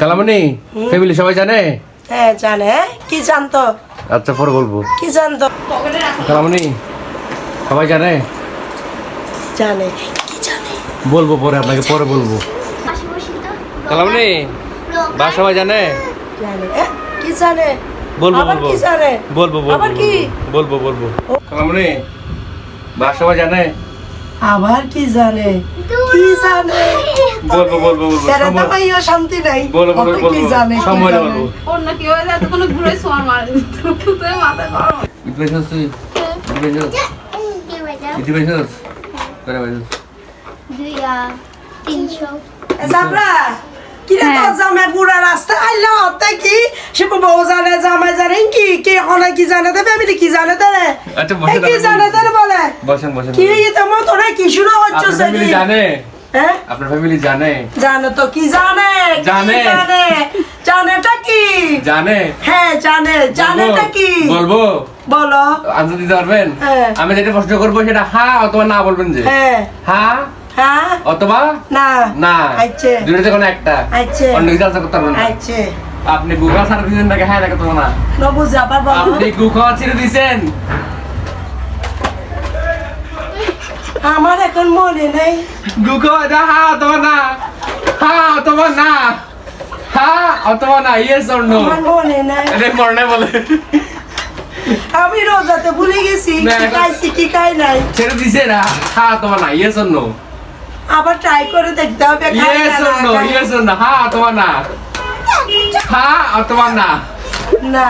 Kalamoni family সবাই জানে? হ্যাঁ জানে? কি জানতো? আচ্ছা পরে বলব। কি জানতো? কালামণি সবাই জানে? জানে। কি জানে বলব পরে আপনাকে পরে বলব। কালামণি বা সবাই জানে? জানে। কি জানে? বলব বলব। কি জানে? বলব বলব আবার কি? বলব বলব। কালামণি বা সবাই জানে? আবার কি জানে? কি জানে? বলব বলব বলব। তারা তো পাইও শান্তি নাই। বলব বলব বলব কি জানে সময় বলব অন্য কি হয়ে যায় কোন ঘুরে সোয়ার মারে তুই মাথা গরম। ইতি পাইছস তুই ইতি পাইছস ইতি পাইছস করে দুইয়া তিনশো। এ, জামাই পুরা রাস্তা আইলা হতে কি? সে বউ জানে জামাই জানে কি কে হলে কি জানে দে ফ্যামিলি কি জানে দে আচ্ছা, বসে কি জানে দে বলে? বসেন বসেন কি তোরা কি শুরু হচ্ছে জানে? হ্যাঁ? আপনার ফ্যামিলি জানে? জানে তো কি জানে? জানে। জানে? জানেটা কি? জানে? হ্যাঁ জানে। জানেটা? কি? বলব? বলো। আনসার দিতে পারবেন হ্যাঁ। আমি যেটা প্রশ্ন করব সেটা হ্যাঁ অথবা না বলবেন যে। হ্যাঁ। হ্যাঁ হ্যাঁ? অথবা? না। না। দুটোতে কোনো একটা। আচ্ছা অন্য কিছু আনসার করতে পারবেন না। আচ্ছা আপনি গুগল সারা নাকি? হ্যাঁ না বুঝে আপনি গুগল ছেড়ে দিয়েছেন আমার এখন মনে নেই। গুগল অথবা না। হ্যাঁ অথবা না। হ্যাঁ অথবা না ইয়েস অর নো আমার মনে নাই। মরনে বলে। আমি রোজাতে ভুলে গেছি কি খাইছি কি খাই নাই। ছেড়ে দিছে না। হ্যাঁ অথবা না ইয়েস অর নো আবার ট্রাই করে দেখতে হবে yes or no yes or no. হ্যাঁ অথবা না? হ্যাঁ অথবা না? না।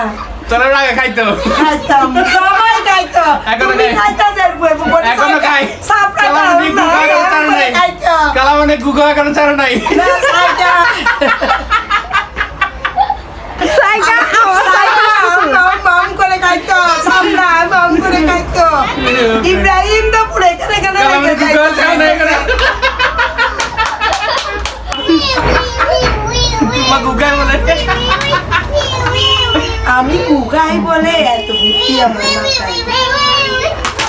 চলো খাইতো। খাইতাম। সবাই খাইতো। এখনও তুমি খাইতা দেখব এখনও খাই। সাপড়া কালা দাও না গুগল এখনও ছাড়ে নাই। খাইতো। কালা মানে গুগল এখনও ছাড়ে নাই। সাইকা সাইকা মাম মাম করে খাইতো। সাপড়া মাম করে খাইতো। ইব্রাহিম দা পুরে এখানে এখানে আমি কুকাই বলে এত বুদ্ধি আমার মাথায়।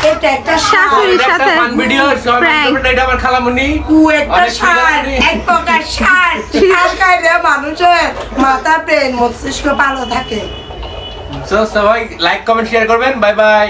এটা একটা সার। শাশুড়ির এটা সাথে ভিডিও সবাই prank। করবেন এটা আমার খালামুনি? কু একটা সার এক প্রকার সার। সার খাইলে মানুষের মাথা ব্রেন মস্তিষ্ক ভালো থাকে। সো সবাই লাইক কমেন্ট শেয়ার করবেন। Bye bye